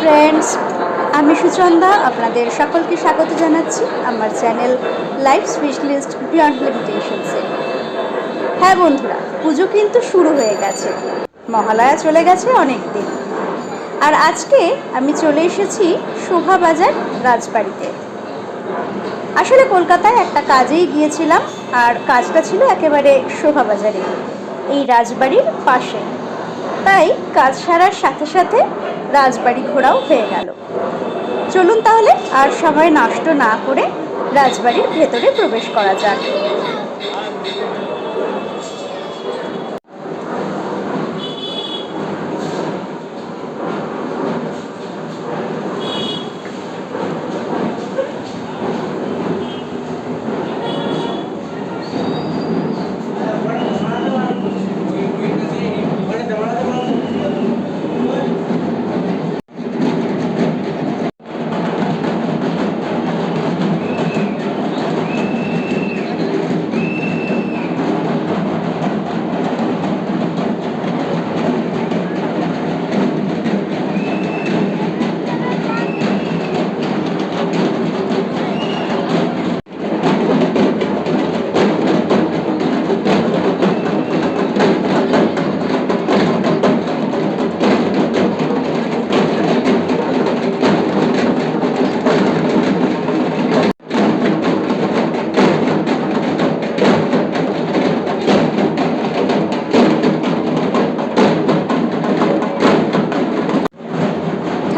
Friends আমি সুচন্দা, আপনাদের সকলকে স্বাগত জানাচ্ছি আমার চ্যানেল লাইফ স্পেশালিস্ট বিয়ন্ড লিমিটেশনসে হ্যাঁ বন্ধুরা, পুজো কিন্তু শুরু হয়ে গেছে। মহালয়া চলে গেছে অনেক দিন আর আজকে আমি চলে এসেছি শোভাবাজার রাজবাড়িতে। আসলে কলকাতায় একটা কাজেই গিয়েছিলাম, আর কাজটা ছিল একেবারে শোভাবাজারে এই রাজবাড়ির পাশে। তাই কাজ সারার সাথে সাথে রাজবাড়ি ঘোরাও হয়ে গেল। চলুন তাহলে আর সময় নষ্ট না করে রাজবাড়ির ভেতরে প্রবেশ করা যাক।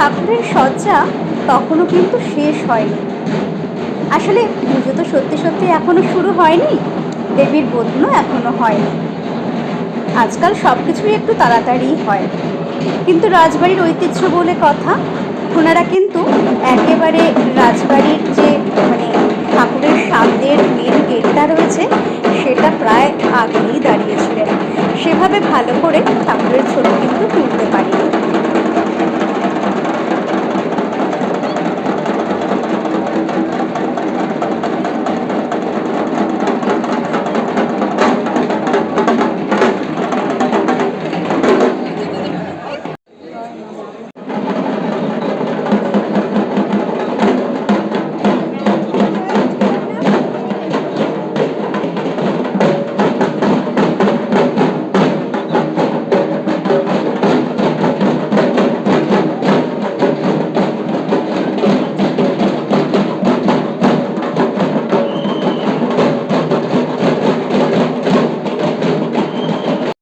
ঠাকুরের সজ্জা তখনও কিন্তু শেষ হয়নি। আসলে পুজো তো সত্যি সত্যি এখনও শুরু হয়নি, দেবীর বোধনও এখনও হয়নি। আজকাল সব কিছুই একটু তাড়াতাড়ি হয়। কিন্তু রাজবাড়ির ঐতিহ্য বলে কথা, ওনারা কিন্তু একেবারে রাজবাড়ির যে মানে ঠাকুরের সামনের মেন গেটটা রয়েছে, সেটা প্রায় আগেই দাঁড়িয়েছিলেন। সেভাবে ভালো করে ঠাকুরের